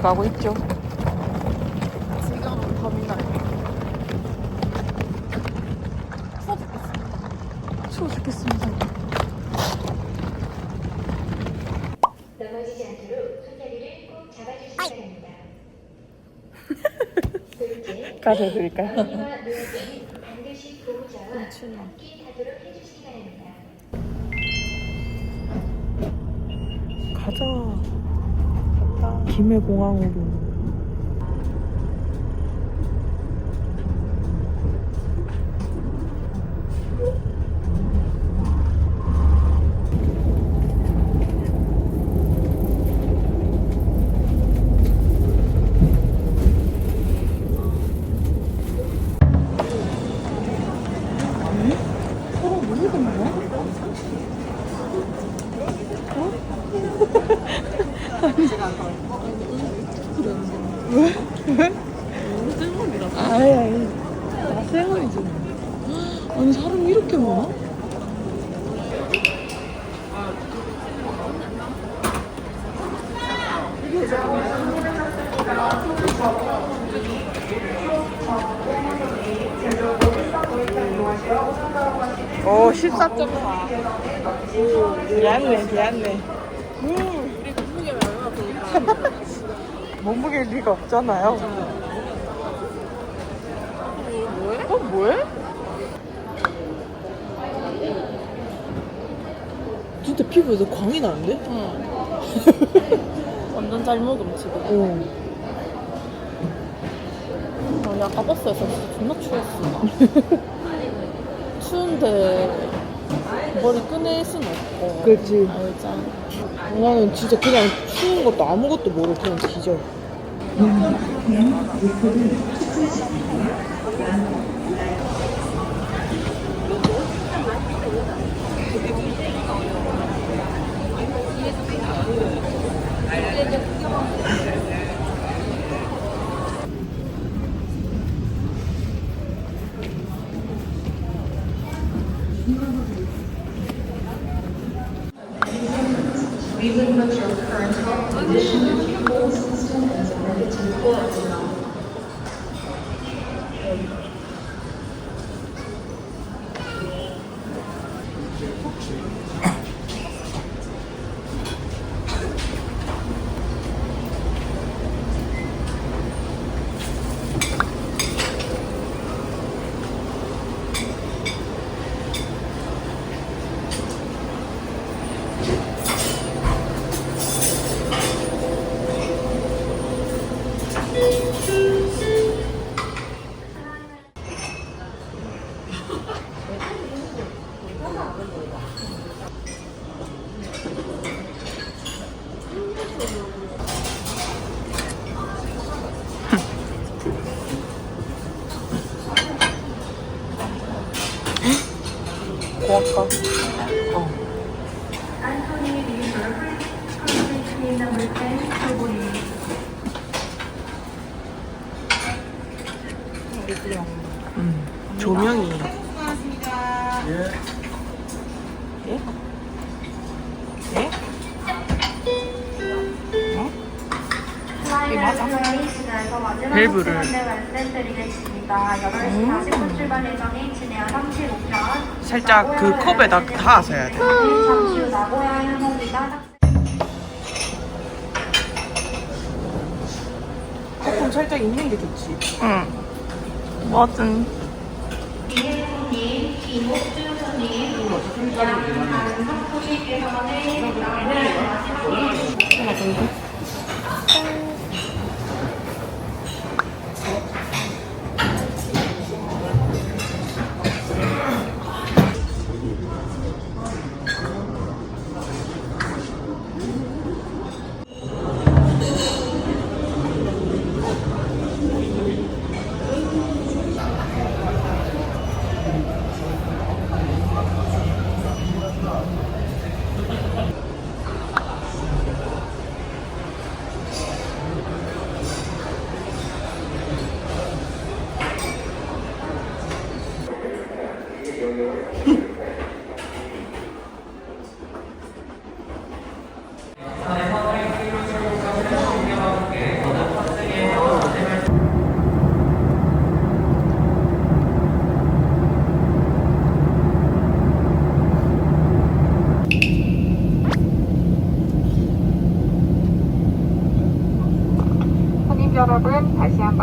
가고 있죠? 지금 터미널. 추워 죽겠습니다. 넘어지지 않도록 손잡이를 꼭 잡아주시기 바랍니다. 머리와 누워있는 반드시 보호자와 김해공항으로. 아예 아예. 나 생얼이지. 아니 사람 이렇게 많아? 오, 14.4. 미안해, 미안해. 우리 공무게 얼마나 보니까. 몸무게일 리가 없잖아요. 뭐해? 어, 뭐해? 진짜 피부에서 광이 나는데? 응. 완전 잘 먹음 지금. 어. 아니 아까 버스에서 진짜 존나 추웠어. 추운데 머리 꺼낼 순 없고. 그렇지. 알자. 나는 진짜 그냥 추운 것도 아무것도 모르고 그냥 뒤져. We 고압가. 어. 음, 조명이. 예? 예? 밸브를. 말 씀드리겠습니다. 8시 40분 출발 예정인 진해안 35편 살짝 그 컵에다 닿아서 해야 돼. 조금 살짝 있는 게 좋지. 응. 뭐든. 이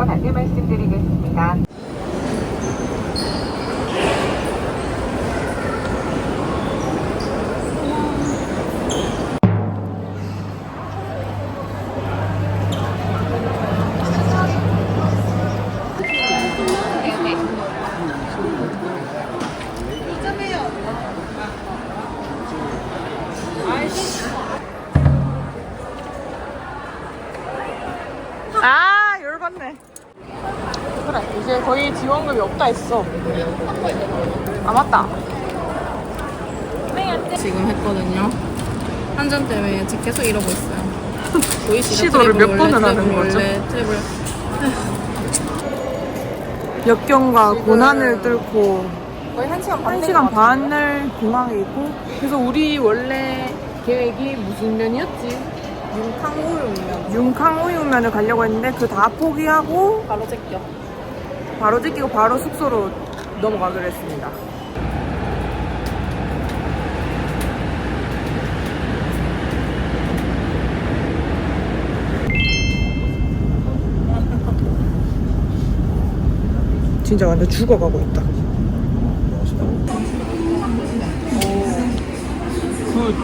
혜수님, 김옥 했어 아 맞다 지금 했거든요. 한 잔 때문에 지금 계속 이러고 있어요. 보이시죠? 시도를 트래블 몇 번을 원래, 하는 트래블 거죠? 원래, 트래블. 역경과 고난을 뚫고 거의 한 시간 반. 한 시간 반을 공항에 있고 그래서 우리 원래 계획이 무슨 면이었지? 윤탕우유면 윤캉 우육면을 가려고 했는데 그 다 포기하고 바로 제껴. 바로 찍히고 바로 숙소로 넘어가기로 했습니다. 진짜 완전 죽어가고 있다. 굿.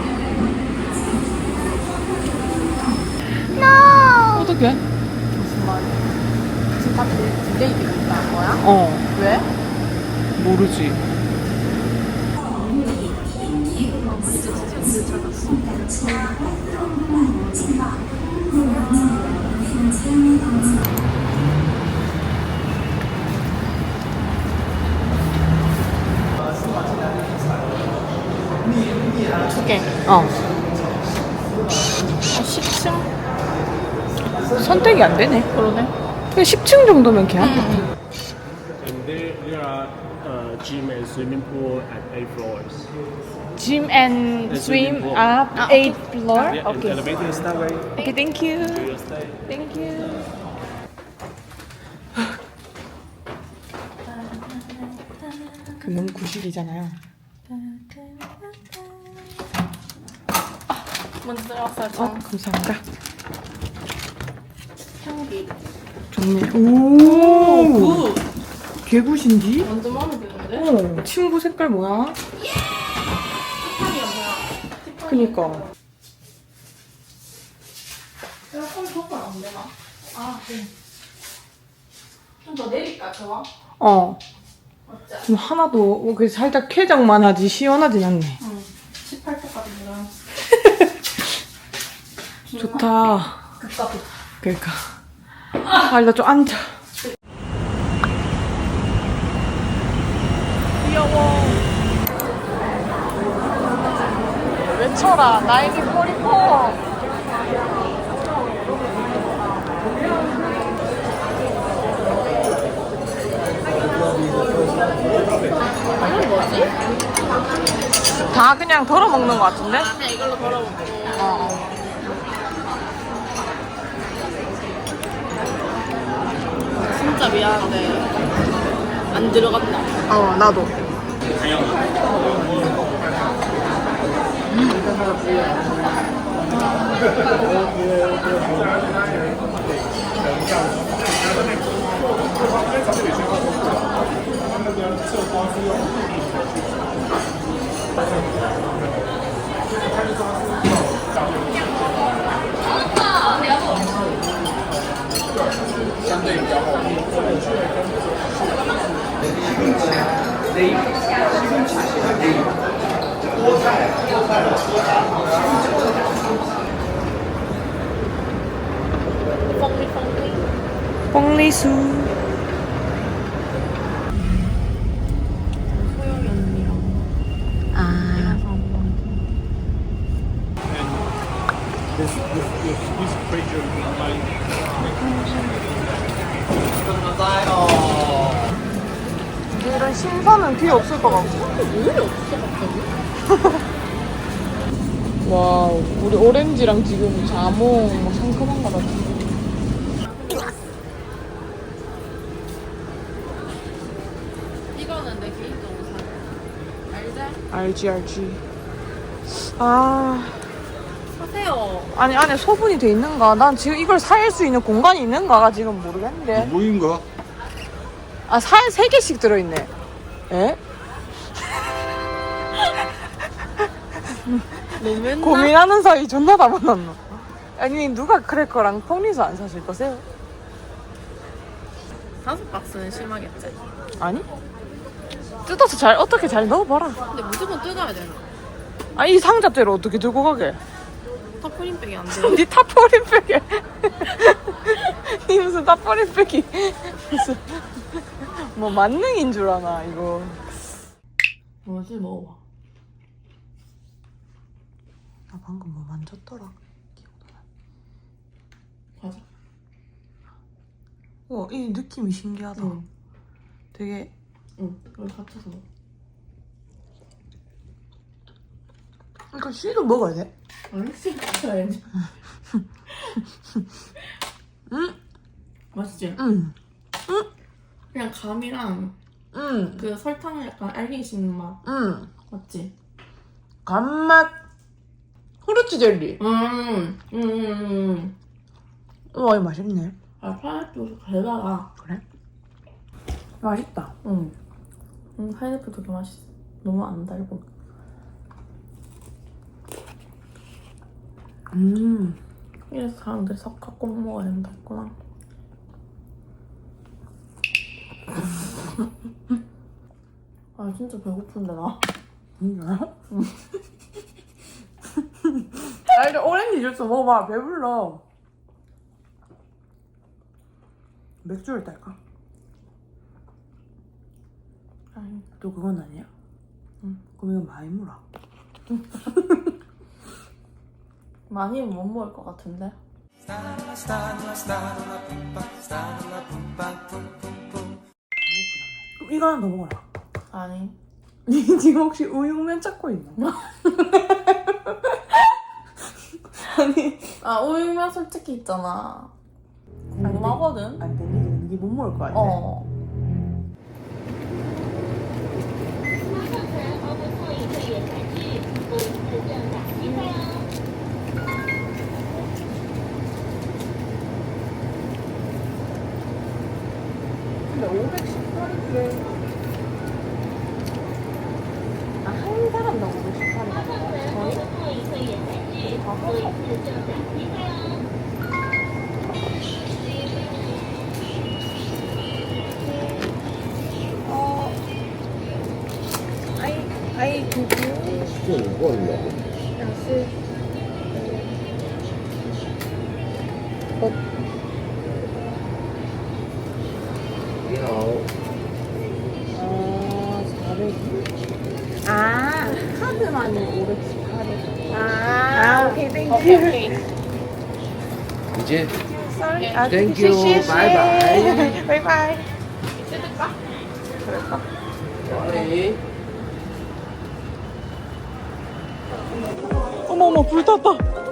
어떡해? 지금 다 딜레이 되고 있다는 거야? 어, 왜? 모르지. 두 개. 어. 아, 10층? 선택이 안 되네. 그러네. 10층 정도면 걔 음. And there, there are uh, gym and swimming pool at eight floors. Gym and The swim swimming pool. up Ah, 8 floor. Yeah, and Okay. elevator stairway. Okay, thank you. Your stay. Thank you. 그놈 구실이잖아요. 먼저 들어갔어요, 어, 저. 감사합니다. 향기. 좋네. 오, 굿! 개굿인지? 완전 마음에 드는데? 어, 친구 색깔 뭐야? 그니까. 에어컨 조건 안 되나? 아, 네. 좀더 내릴까, 저거? 어. 어째? 좀 하나도, 뭐, 그 살짝 쾌적만 하지, 시원하진 않네. 응. 18도까지 늘어. 좋다. 극. 그러니까. 아, 일단 좀 앉아. 귀여워. 외쳐라, 나에게 포리포. 이건 뭐지? 다 그냥 덜어 먹는 것 같은데? 그냥 이걸로 걸어볼게. 어. 진짜 미안한데. 안 들어갔다. 어, 나도. 펑리 펑리. 소영이 언니랑 아. 이런 신선은 필요 없을 것 같고. 왜 이리 없어, 갑자기? 와, 우리 오렌지랑 지금 자몽 뭐 상큼한 거같아. 이거는 내 개인적으로 사. 알지? 알지. 아, 하세요. 아니 안에 소분이 돼 있는가? 난 지금 이걸 살 수 있는 공간이 있는가가 지금 모르겠는데. 뭐인가? 아, 살 세 개씩 들어있네. 에? 고민하는 사이 존나 다 만났노. 아니, 누가 크래커랑 펑리수 안 사실 거세요? 다섯 박스는 심하겠지. 아니? 뜯어서 잘, 어떻게 잘 넣어봐라. 근데 무조건 뜯어야 되나? 아, 이 상자대로 어떻게 들고 가게? 타프린백이 안 돼. 니 타포린백에. 니 무슨 타포린백이. 무슨, 뭐 만능인 줄 아나, 이거. 뭐지 먹어봐. 나 방금 뭐 만졌더라. 가자. 어, 이 느낌이 신기하다. 응. 되게 응. 이거 같아서. 이거 씨도 먹어야 돼? 아니 씹어야지. 응? 맛있지? 응. 그냥 감이랑 응. 그 설탕을 약간 알갱이 씹는 맛 응. 맞지? 간맛. 후르츠 젤리. 음, 음, 음. 우와, 이거 맛있네. 아 파인애플도 달달아. 그래? 맛있다. 응. 음, 파인애플 되게 맛있어. 너무 안 달고. 음. 이래서 사람들이 섞어 꼭 먹어야 된다 했구나. 아 진짜 배고픈데 나. 진짜? 아, 이제 오렌지 주스 먹어봐. 배불러. 맥주를 딸까? 아니 또 그건 아니야? 응. 그럼 이건 많이 물어. 많이 못 먹을 것 같은데. 그럼 이거 하나 더 먹어라. 아니. 니 지금 혹시 우육면 찾고 있나? 아니. 아 우육면 솔직히 있잖아. 궁금하거든. 안 돼, 니, 니못 먹을 거 아니야? 어. 진짜 이거 아니야? 야스. 어, 你好， 아, 400. 아, 카드만이 518이. 아, 오케이, 땡큐. 오케이, 오케이. 再见。 Sorry. 아, Thank you. 시시시. Bye bye. 바이바이. 네. 어머, 어머, 불 탔다.